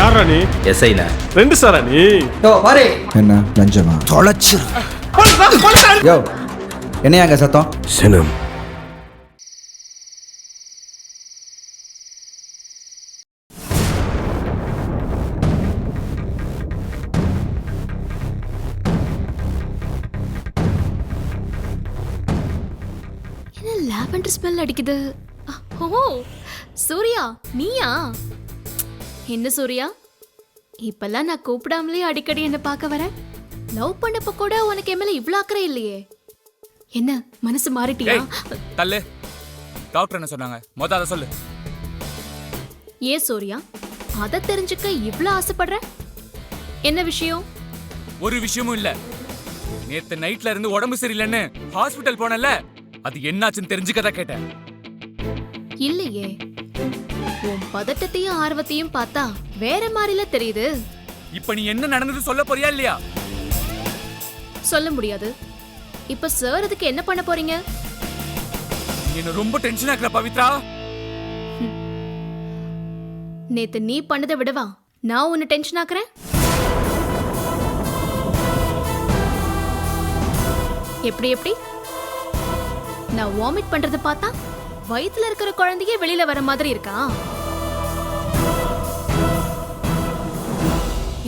யாரா நீ? எஸ்ஐண்ணா ரெண்டு சாரா நீ? யோ பாரு. என்ன லஞ்சமா. யோ சத்தம்? சினம். என்ன லாவெண்டர் ஸ்மெல் அடிக்குது? ஓ சூர்யா நீயா? என்ன சூர்யா? இப்பெல்லாம் நான் கூப்பிடாமலே அடிக்கடி என்ன பார்க்க வர லவ் பண்ணப்ப கூட உனக்கு என் மேல இவ்ளோ அக்கறை இல்லையே. என்ன மனசு மாறிட்டியா? தள்ளு. டாக்டர் என்ன சொன்னாங்க? மொத அதை சொல்லு. ஏன் சூர்யா? அதை தெரிஞ்சுக்க இவ்ளோ ஆசைப்படுற? என்ன விஷயம்? ஒரு விஷயமும் இல்ல. நேத்து நைட்ல இருந்து உடம்பு சரியில்லைன்னு ஹாஸ்பிட்டல் போனல அது என்னாச்சுன்னு தெரிஞ்சுக்கதான் கேட்டேன். இல்லையே. உன் பதட்டத்தையும் ஆர்வத்தையும் பார்த்தா வேற மாதிரில தெரியுது. இப்ப நீ என்ன நடந்தது சொல்ல போறியா இல்லையா? சொல்ல முடியாது. இப்ப சார் அதுக்கு என்ன பண்ண போறீங்க? என்ன ரொம்ப டென்ஷன் ஆக்குற பவித்ரா? நேத்து நீ பண்ணதை விடவா நான் உன்னை டென்ஷன் ஆக்குறேன்? எப்படி எப்படி? நான் வாமிட் பண்றத பார்த்தா வயித்துல இருக்கிற குழந்தையே வெளியில வர மாதிரி இருக்கா?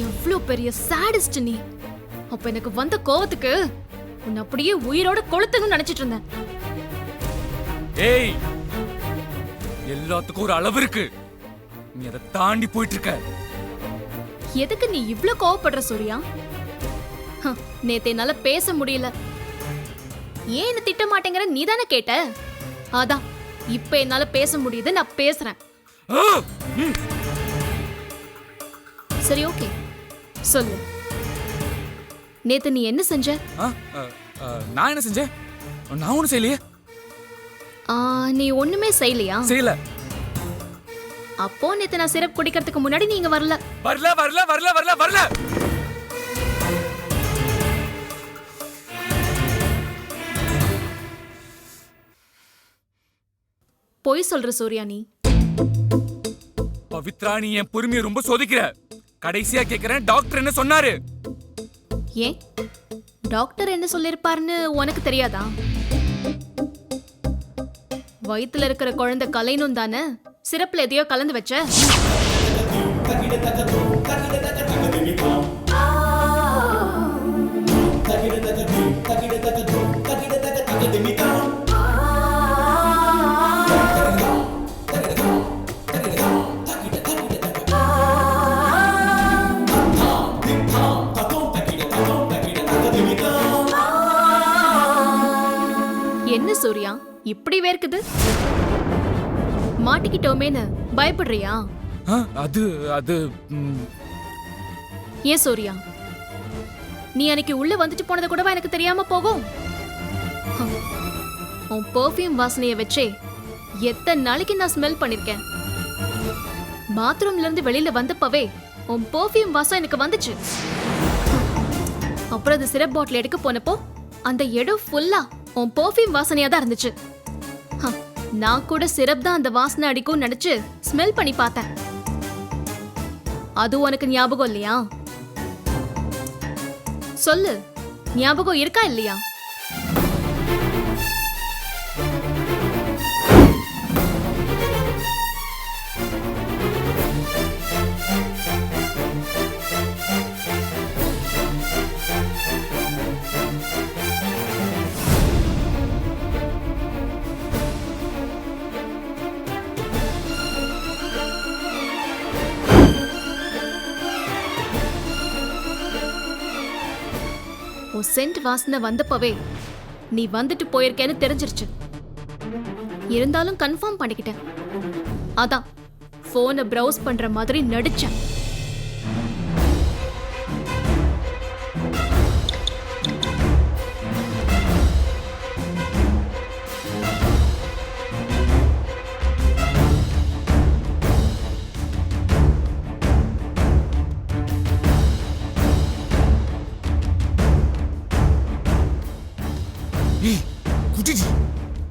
எவ்வளவு பெரிய சாடிஸ்ட் நீ. அப்ப எனக்கு வந்த கோவத்துக்கு உன்னை அப்படியே உயிரோட கொளுத்தணும்னு நினைச்சிட்டு இருந்தேன். ஏய் எல்லாத்துக்கும் ஒரு அளவு இருக்கு. நீ அதை தாண்டி போயிட்டு இருக்க எதுக்கு நீ இவ்ளோ கோவப்படுற சூர்யா? ஹ, நேத்து என்னால பேச முடியல. ஏன் என்ன திட்ட மாட்டேங்கிற நீ தானே கேட்ட? அதான் இப்ப என்னால பேச முடியுது நான் பேசுறேன். ஆ! ம். சரி ஓகே. சொல்லு. நேத்து நீ என்ன செஞ்ச? ஆ, ஆ, ஆ, நான் என்ன செஞ்சேன்? நான் ஒண்ணும் செய்யலையே. ஆ, நீ ஒண்ணுமே செய்யலையா? செய்யல. அப்போ நேத்து நான் சிரப் குடிக்கிறதுக்கு முன்னாடி நீங்க வரல. வரல வரல வரல வரல வரல. பொய் சொல்ற சூர்யா நீ. பவித்ரா நீ என் பொறுமையை ரொம்ப சோதிக்கிற. கடைசியா கேக்குறேன் டாக்டர் என்ன சொன்னாரு? ஏன் டாக்டர் என்ன சொல்லிருப்பாருன்னு உனக்கு தெரியாதா? வயித்துல இருக்கிற குழந்தை கலைனும் தானே சிறப்புல எதையோ கலந்து வச்ச? இப்படி வேர்க்குது? மாட்டிக்கிட்டோமேன்னு பயப்படுறியா? அது அது ஏன் சூர்யா? நீ அன்னைக்கு உள்ள வந்துட்டு போனது கூடவா எனக்கு தெரியாம போகும். உன் பெர்ஃப்யூம் வாசனைய வச்சே எத்தனை நாளைக்கு நான் ஸ்மெல் பண்ணிருக்கேன். பாத்ரூம்ல இருந்து வெளியில வந்தப்பவே உன் பெர்ஃப்யூம் வாசம் எனக்கு வந்துச்சு. அப்புறம் அது சிரப் பாட்டில் எடுக்க போனப்போ அந்த இடம் ஃபுல்லா உன் பெர்ஃப்யூம் வாசனையா தான் இருந்துச்சு. நான் கூட சிரப் தான் அந்த வாசனை அடிக்கும்னு நினைச்சு ஸ்மெல் பண்ணி பார்த்தேன். அது உனக்கு ஞாபகம் இல்லையா? சொல்லு. ஞாபகம் இருக்கா இல்லையா? உன் சென்ட் வாசனை வந்தப்பவே நீ வந்துட்டு போயிருக்கேன்னு தெரிஞ்சிருச்சு. இருந்தாலும் கன்ஃபார்ம் பண்ணிக்கிட்டேன். அதான் ஃபோனை ப்ரௌஸ் பண்ற மாதிரி நடிச்சேன்.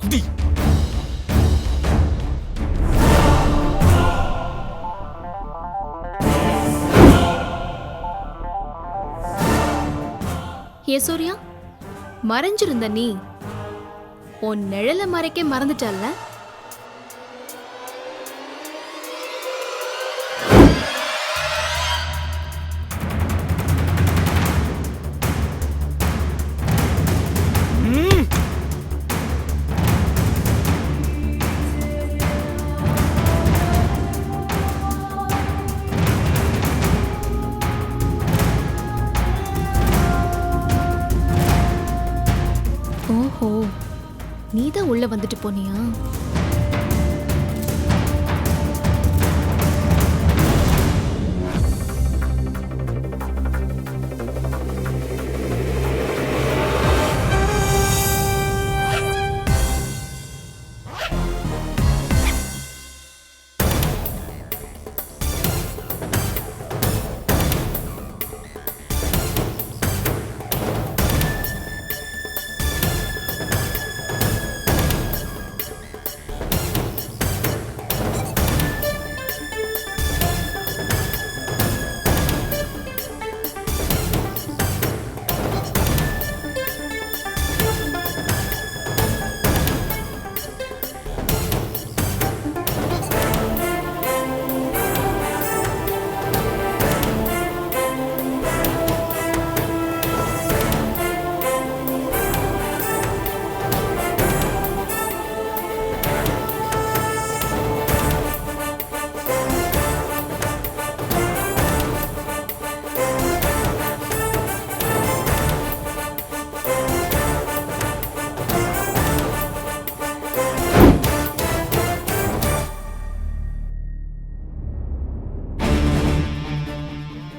குடி. ஏ சூர்யா மறைஞ்சிருந்த நீ உன் நிழலை மறைக்க மறந்துட்டல்ல? ஓஹோ நீ தான் உள்ள வந்துட்டு போனியா?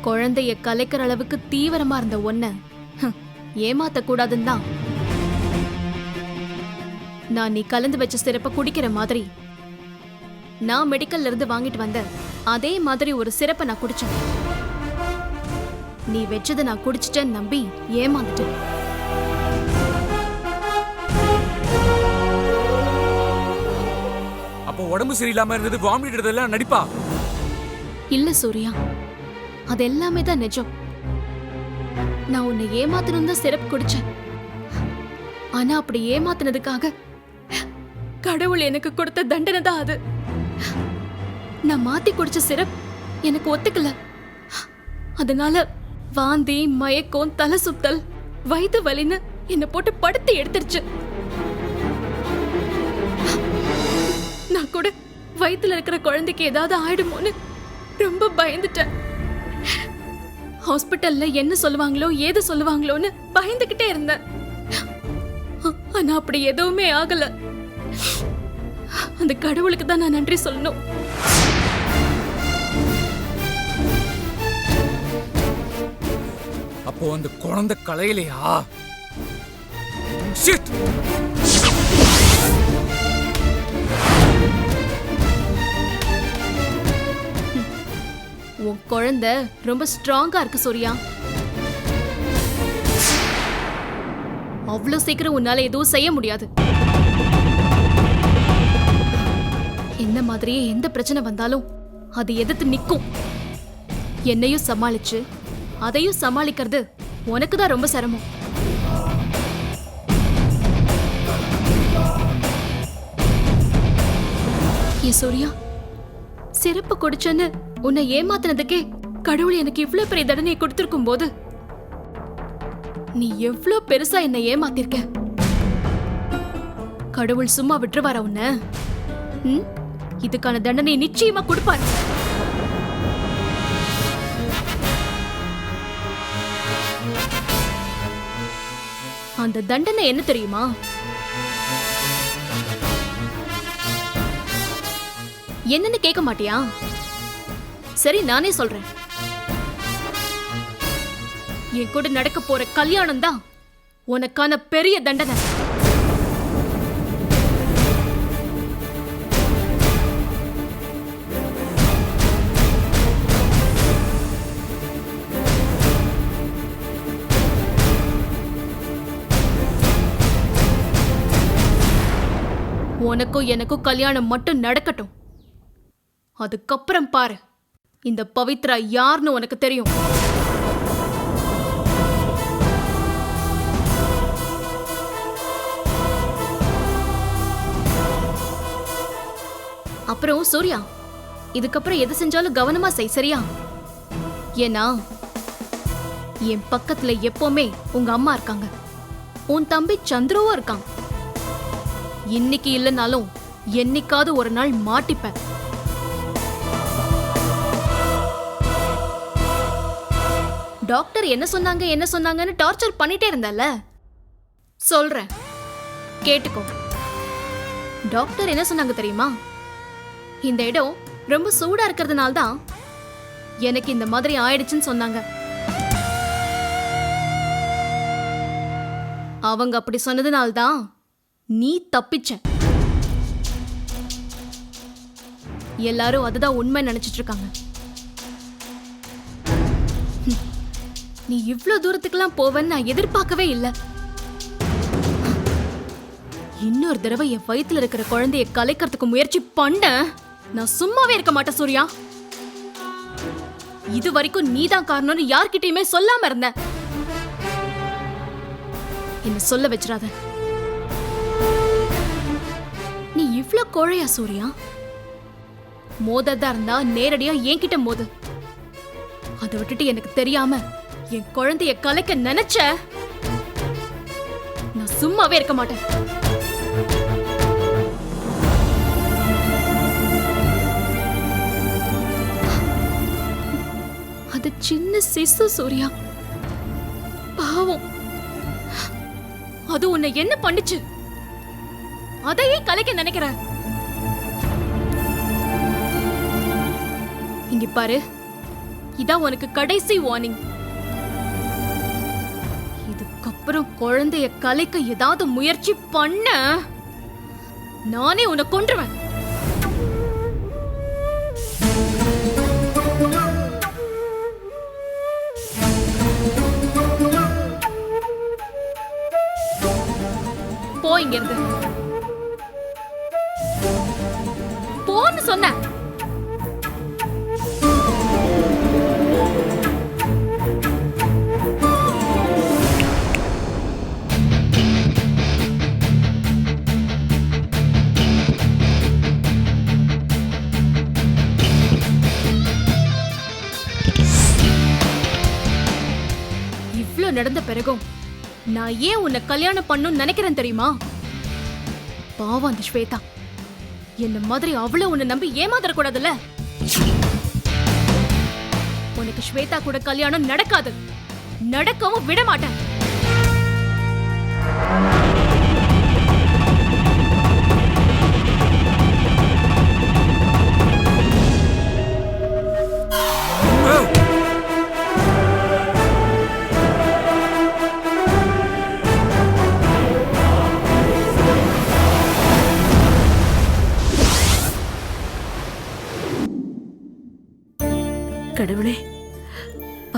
குழந்தைய கலைக்கிற அளவுக்கு தீவிரமா இருந்த ஒன்ன ஏமாத்த கூடாதுன்னு தான் நான் நீ கலந்து வச்ச சிறப்பை குடிக்கிற மாதிரி. நான் மெடிக்கல்ல இருந்து வாங்கிட்டு வந்த அதே மாதிரி ஒரு சிறப்பை நான் குடிச்சேன். நீ வச்சதை நான் குடிச்சிட்டேன்னு நம்பி ஏமாந்துட்டேன். அப்போ உடம்பு சரியில்லாம இருந்தது வாமிட் எடுத்ததெல்லாம் நடிப்பா? இல்ல சூர்யா. அது எல்லாமே தான் நிஜம். நான் உன்னை ஏமாத்தணும் தான் சிறப்பு குடிச்சேன் ஆனா அப்படி ஏமாத்தினதுக்காக கடவுள் எனக்கு கொடுத்த தண்டனை தான் அது. நான் மாத்தி குடிச்ச சிரப் எனக்கு ஒத்துக்கல. அதனால வாந்தி மயக்கம் தலை சுத்தல் வயிற்று வலின்னு என்னை போட்டு படுத்து எடுத்துருச்சு. நான் கூட வயிற்றுல இருக்கிற குழந்தைக்கு ஏதாவது ஆயிடுமோன்னு ரொம்ப பயந்துட்டேன். ஹாஸ்பிட்டல்ல என்ன சொல்லுவாங்களோ ஏது சொல்லுவாங்களோன்னு பயந்துகிட்டே இருந்தேன். ஆனா அப்படி எதுவுமே ஆகல. அந்த கடவுளுக்கு தான் நான் நன்றி சொல்லணும். அப்போ அந்த குழந்தை கலையிலையா? ஷிட் குழந்தை ரொம்ப ஸ்ட்ராங்கா இருக்கு சூர்யா. அவ்வளோ சீக்கிரம் உன்னால எதுவும் செய்ய முடியாது. என்ன மாதிரியே எந்த பிரச்சனை வந்தாலும் அது எதிர்த்து நிக்கும். என்னையும் சமாளிச்சு அதையும் சமாளிக்கிறது உனக்கு தான் ரொம்ப சிரமம். ஏ சூர்யா சிறப்பு குடிச்சேன்னு உன்னை ஏமாத்தினதுக்கே கடவுள் எனக்கு இவ்ளோ பெரிய தண்டனை கொடுத்திருக்கும் போது நீ எவ்ளோ பெருசா என்னை ஏமாத்திருக்க? கடவுள் சும்மா விட்டுருவாரா உன்ன? இதுக்கான தண்டனை நிச்சயமா கொடுப்பார். அந்த தண்டனை என்ன தெரியுமா? என்னன்னு கேட்க மாட்டியா? சரி நானே சொல்றேன். என் கூட நடக்க போற கல்யாணம் தான் உனக்கான பெரிய தண்டனை. உனக்கும் எனக்கும் கல்யாணம் மட்டும் நடக்கட்டும். அதுக்கப்புறம் பாரு. இந்த பவித்ரா யார்னு உனக்கு தெரியும். அப்புறம் சூர்யா இதுக்கப்புறம் எது செஞ்சாலும் கவனமா செய் சரியா? ஏன்னா என் பக்கத்துல எப்பவுமே உங்க அம்மா இருக்காங்க. உன் தம்பி சந்திரவும் இருக்கான். இன்னைக்கு இல்லைனாலும் என்னைக்காவது ஒரு நாள் மாட்டிப்பேன். டாக்டர் என்ன சொன்னாங்க என்ன சொன்னாங்கன்னு டார்ச்சர் பண்ணிட்டே இருந்தல்ல சொல்றேன். கேட்டுக்கோ. டாக்டர் என்ன சொன்னாங்க தெரியுமா? இந்த இடம் ரொம்ப சூடா இருக்கிறதுனால தான் எனக்கு இந்த மாதிரி ஆயிடுச்சுன்னு சொன்னாங்க. அவங்க அப்படி சொன்னதுனால தான் நீ தப்பிச்ச. எல்லாரும் அதுதான் உண்மை நினைச்சிட்டு இருக்காங்க. நீ இவ்ளோ தூரத்துக்குலாம் போவன்னு நான் எதிர்பார்க்கவே இல்லை. இன்னொரு தடவை என் வயித்துல இருக்கிற குழந்தைய கலைக்கிறதுக்கு முயற்சி பண்ண நான் சும்மாவே இருக்க மாட்டேன் சூர்யா. இது வரைக்கும் நீதான் காரணம்னு யார்கிட்டயுமே சொல்லாம இருந்த. என்ன சொல்ல வச்சிடாத. நீ இவ்ளோ கோழையா சூர்யா? மோததா இருந்தா நேரடியா என்கிட்ட மோது. அதை விட்டுட்டு எனக்கு தெரியாம என் குழந்தைய கலைக்க நினைச்ச? நான் சும்மாவே இருக்க மாட்டேன். அது சின்ன சிசு சூர்யா. பாவம். அது உன்னை என்ன பண்ணுச்சு? அதையே கலைக்க நினைக்கிற? இங்க பாரு. இதான் உனக்கு கடைசி வார்னிங் அப்புறம் குழந்தைய கலைக்க ஏதாவது முயற்சி பண்ண. நானே உன்னை கொன்றுவேன். போ இங்கிருந்து. போன்னு சொன்ன நடந்த பிறகும் நான் ஏன் உன்னை கல்யாணம் பண்ணணும்னு நினைக்கிறேன் தெரியுமா? பாவம் அந்த ஸ்வேதா. என்ன மாதிரி அவ்வளவு உன்னை நம்பி ஏமாத்தரக்கூடாதுல்ல உனக்கு ஸ்வேதா கூட கல்யாணம் நடக்காது. நடக்கவும் விட மாட்டேன்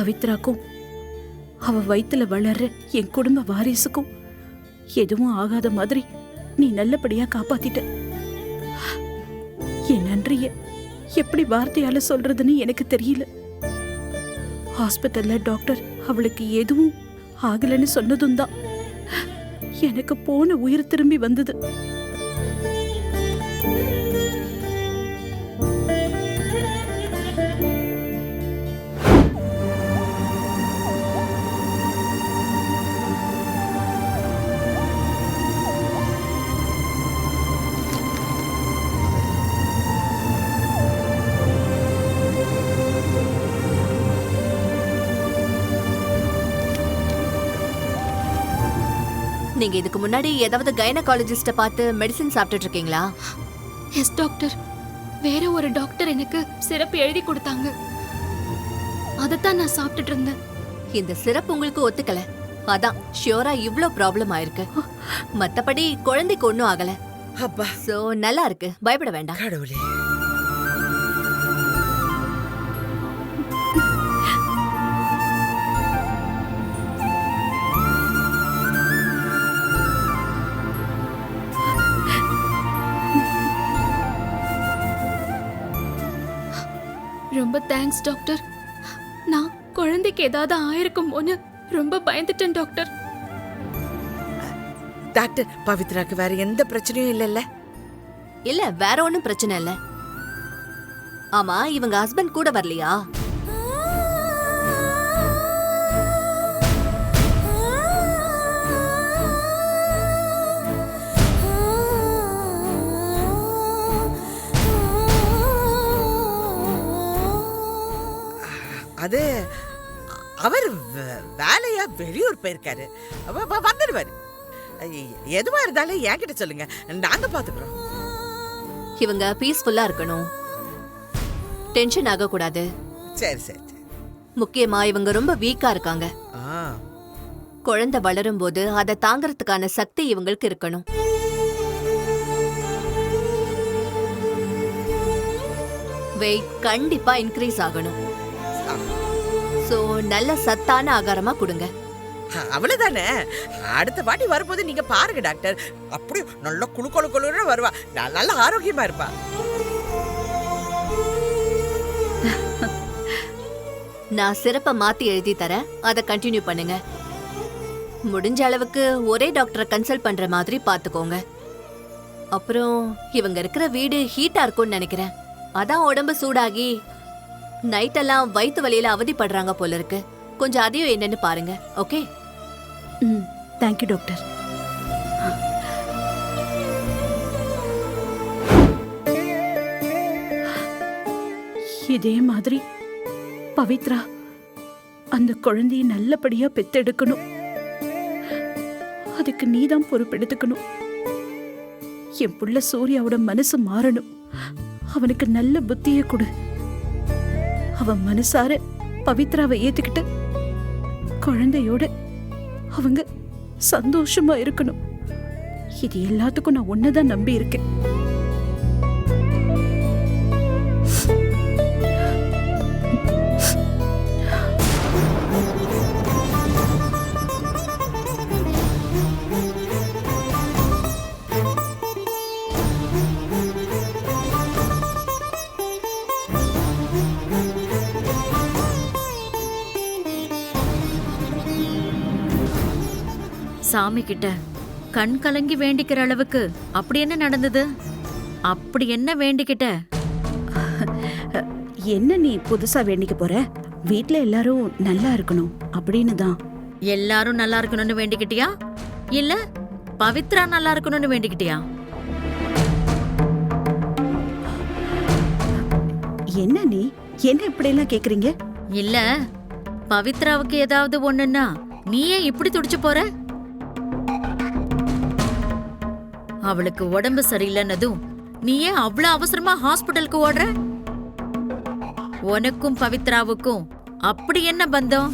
பவித்ராக்கும் அவ வயித்துல வளர்ற என் குடும்ப வாரிசுக்கும் எதுவும் ஆகாத மாதிரி நீ நல்லபடியா காப்பாத்திட்ட. என் நன்றிய எப்படி வார்த்தையால சொல்றதுன்னு எனக்கு தெரியல. ஹாஸ்பிட்டல்ல டாக்டர் அவளுக்கு எதுவும் ஆகலைன்னு சொன்னதும் தான் எனக்கு போன உயிர் திரும்பி வந்தது. நீங்க இதுக்கு முன்னாடி ஏதாவது கைனகாலஜிஸ்ட பார்த்து மெடிசின் சாப்பிட்டுட்டு இருக்கீங்களா எஸ் டாக்டர் வேற ஒரு டாக்டர் எனக்கு சிறப்பு எழுதி கொடுத்தாங்க. அதைத்தான் நான் சாப்பிட்டுட்டு இருந்தேன் இந்த சிரப் உங்களுக்கு ஒத்துக்கல. அதான் ஷியோரா இவ்ளோ ப்ராப்ளம் ஆயிருக்கு. மத்தபடி குழந்தைக்கு ஒண்ணும் ஆகல. அப்பா. சோ நல்லா இருக்கு. பயப்பட வேண்டாம். கடவுளே. தேங்க்ஸ் டாக்டர் நான் குழந்தைக்கு ஏதாவது ஆயிருக்குமோன்னு ரொம்ப பயந்துட்டேன் டாக்டர் டாக்டர் பவித்ராக்கு வேற எந்த பிரச்சனையும் இல்லைல்ல? இல்ல வேற ஒண்ணும் பிரச்சனை இல்ல. ஆமா இவங்க ஹஸ்பண்ட் கூட வரலையா? அது அவர் வேலையா வெளியூர் போயிருக்காரு. வந்துடுவாரு. எதுவா இருந்தாலும் என்கிட்ட சொல்லுங்க. நாங்க பாத்துக்கிறோம். இவங்க பீஸ்ஃபுல்லா இருக்கணும். டென்ஷன் ஆகக்கூடாது. சரி சரி சரி. முக்கியமா இவங்க ரொம்ப வீக்கா இருக்காங்க. குழந்தை வளரும் போது அதை தாங்கறதுக்கான சக்தி இவங்களுக்கு இருக்கணும். வெயிட் கண்டிப்பா இன்க்ரீஸ் ஆகணும். சோ நல்ல சத்தான ஆகாரமா கொடுங்க. அவ்வளவுதானே? அடுத்த வாட்டி வரும்போது நீங்க பாருங்க டாக்டர். அப்படி நல்ல குளு குளு குளுன்னு வருவா. நல்ல ஆரோக்கியமா இருப்பா. நான் சிறப்பை மாத்தி எழுதி தரேன். அதை கண்டினியூ பண்ணுங்க. முடிஞ்ச அளவுக்கு ஒரே டாக்டரை கன்சல்ட் பண்ற மாதிரி பாத்துக்கோங்க அப்புறம் இவங்க இருக்கிற வீடு ஹீட்டா இருக்கும்னு நினைக்கிறேன். அதான் உடம்பு சூடாகி நைட்டெல்லாம் வயிற்று வலியில அவதிப்படுறாங்க போல இருக்கு. கொஞ்சம் அதையும் என்னன்னு பாருங்க ஓகே? ம் தேங்க்யூ டாக்டர் இதே மாதிரி பவித்ரா அந்த குழந்தைய நல்லபடியா பெத்தெடுக்கணும். அதுக்கு நீதான் பொறுப்பெடுத்துக்கணும். என் புள்ள சூர்யாவோட மனசு மாறணும். அவனுக்கு நல்ல புத்தியை கொடு. அவன் மனசார பவித்ராவை ஏத்துக்கிட்டு குழந்தையோட அவங்க சந்தோஷமா இருக்கணும். இது எல்லாத்துக்கும் நான் ஒன்னதான் நம்பி இருக்கேன் சாமி கிட்ட கண் கலங்கி வேண்டிக்கிற அளவுக்கு அப்படி என்ன நடந்தது? அப்படி என்ன வேண்டிக்கிட்ட? என்ன நீ புதுசா வேண்டிக்க போற? வீட்ல எல்லாரும் நல்லா இருக்கணும் அப்படின்னு தான். எல்லாரும் நல்லா இருக்கணும்னு வேண்டிக்கிட்டியா? இல்ல பவித்ரா நல்லா இருக்கணும்னு வேண்டிக்கிட்டியா? என்ன நீ? என்ன இப்படி எல்லாம் கேக்குறீங்க? இல்ல பவித்ராவுக்கு ஏதாவது ஒண்ணுன்னா நீ ஏன் இப்படி துடிச்சு போற? அவளுக்கு உடம்பு சரியில்லைன்னதும் நீ ஏன் அவ்வளவு அவசரமா ஹாஸ்பிட்டலுக்கு ஓடுற? உனக்கும் பவித்ராவுக்கும் அப்படி என்ன பந்தம்?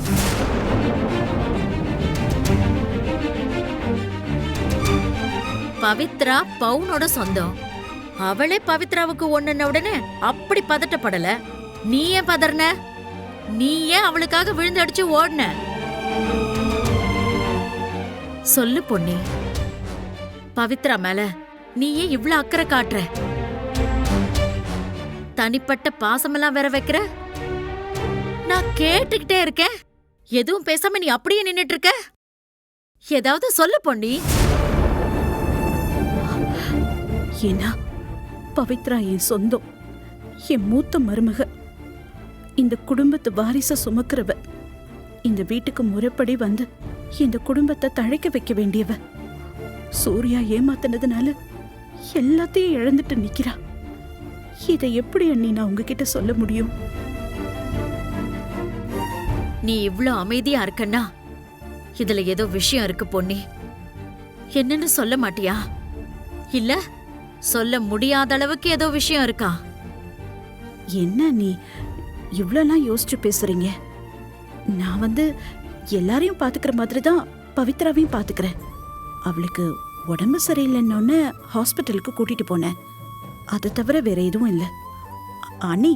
பவித்ரா பவுனோட சொந்தம். அவளே பவித்ராவுக்கு ஒண்ணுன உடனே அப்படி பதட்டப்படல. நீ ஏன் பதறன? நீ ஏன் அவளுக்காக விழுந்தடிச்சு ஓடுன? சொல்லு பொன்னி. பவித்ரா மேல நீ ஏன் இவ்ளோ அக்கறை காட்டுற? தனிப்பட்ட பாசமெல்லாம் வேற வைக்கிற? நான் கேட்டுக்கிட்டே இருக்கேன். எதுவும் பேசாம நீ அப்படியே நின்னுட்டு இருக்க ஏதாவது சொல்லு பொண்ணி ஏன்னா பவித்ரா என் சொந்தம் என் மூத்த மருமக. இந்த குடும்பத்து வாரிச சுமக்கிறவ. இந்த வீட்டுக்கு முறைப்படி வந்து இந்த குடும்பத்தை தழைக்க வைக்க வேண்டியவ. சூர்யா ஏமாத்தினதுனால எல்லாத்தையும் இழந்துட்டு நிக்கிறா. இதை எப்படி அண்ணி நான் உங்ககிட்ட சொல்ல முடியும்? நீ இவ்ளோ அமைதியா இருக்கன்னா இதுல ஏதோ விஷயம் இருக்கு பொன்னி. என்னன்னு சொல்ல மாட்டியா? இல்ல சொல்ல முடியாத அளவுக்கு ஏதோ விஷயம் இருக்கா? என்ன நீ இவ்வளோலாம் யோசிச்சு பேசுறீங்க? நான் வந்து எல்லாரையும் பாத்துக்கிற மாதிரி தான் பவித்ராவையும் பாத்துக்கிறேன். அவளுக்கு உடம்பு சரியில்லைன்னொன்னு ஹாஸ்பிட்டலுக்கு கூட்டிட்டு போனேன். அதை தவிர வேற எதுவும் இல்லை. அண்ணி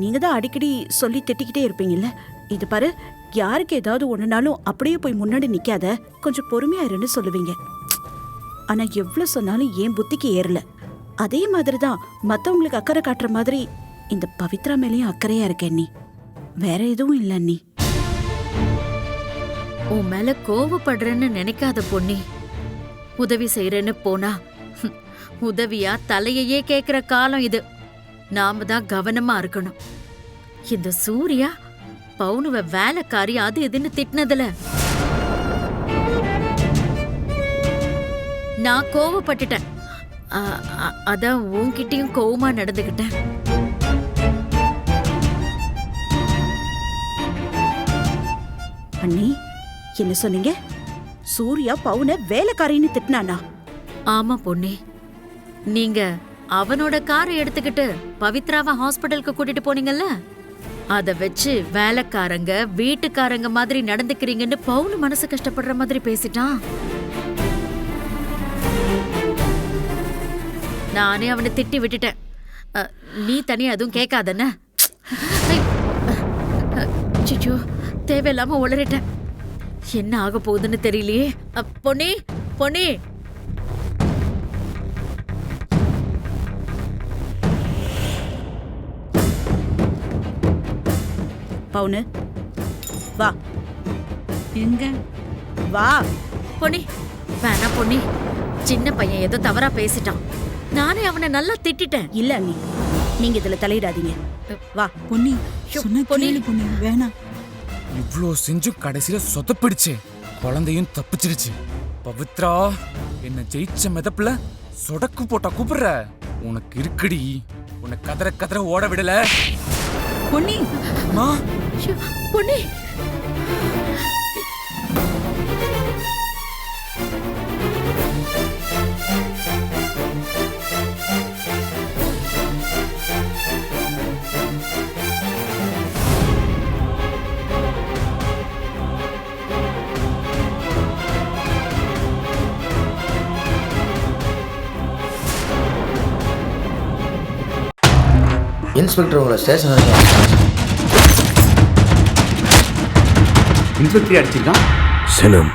நீங்க தான் அடிக்கடி சொல்லி திட்டிக்கிட்டே இருப்பீங்கல்ல? இது பாரு யாருக்கு ஏதாவது ஒன்றுனாலும் அப்படியே போய் முன்னாடி நிற்காத கொஞ்சம் பொறுமையா இருன்னு சொல்லுவீங்க. ஆனா எவ்வளோ சொன்னாலும் என் புத்திக்கு ஏறல. அதே மாதிரி தான் மற்றவங்களுக்கு அக்கறை காட்டுற மாதிரி இந்த பவித்ரா மேலேயும் அக்கறையா இருக்கேன் நீ வேற எதுவும் இல்லை நீ உன் மேல கோவப்படுறேன்னு நினைக்காத பொன்னி. உதவி செய்யறேன்னு போனா உதவியா தலையையே கேக்குற காலம் இது. நாம தான் கவனமா இருக்கணும். இந்த சூர்யா பவுனுவ வேலைக்காரி அது இதுன்னு திட்டினதுல நான் கோவப்பட்டுட்டேன். அதான் உன்கிட்டயும் கோவமா நடந்துகிட்டேன். அண்ணி என்ன சொன்னீங்க? சூர்யா பவுன வேலைக்காரின்னு திட்டினானா ஆமா பொன்னி நீங்க அவனோட காரை எடுத்துக்கிட்டு பவித்ராவை ஹாஸ்பிட்டலுக்கு கூட்டிட்டு போனீங்கல்ல அத வச்சு வேலைக்காரங்க வீட்டுக்காரங்க மாதிரி நடந்துக்கிறீங்கன்னு பவுனு மனசு கஷ்டப்படுற மாதிரி பேசிட்டான் நானே அவனை திட்டி விட்டுட்டேன் நீ தனியா எதுவும் கேட்காதன்னு சிச்சோ தேவையில்லாம உளறிட்டேன் என்ன ஆக போகுதுன்னு தெரியலையே. பொன்னி பொன்னி. பவுனு வா. எங்க? வா. பொன்னி வேணா பொன்னி. சின்ன பையன் ஏதோ தவறா பேசிட்டான். நானே அவனை நல்லா திட்டிட்டேன். இல்ல அண்ணி. நீங்க இதுல தலையிடாதீங்க. வா பொன்னி. சொன்ன பொன்னி. பொன்னி. வேணாம் இவ்ளோ செஞ்சும் கடைசியில சொதப்பிடுச்சு. குழந்தையும் தப்பிச்சிருச்சு பவித்ரா என்ன ஜெயிச்ச மிதப்புல சொடக்கு போட்டா கூப்பிடுற. உனக்கு இருக்குடி. உன்னை கதற கதற ஓட விடல. பொன்னி. பொன்னி. இன்ஸ்பெக்டர் உங்களை ஸ்டேஷன் வரைக்கும் இன்ஸ்பெக்டர் அடிச்சிருக்கான். சனம்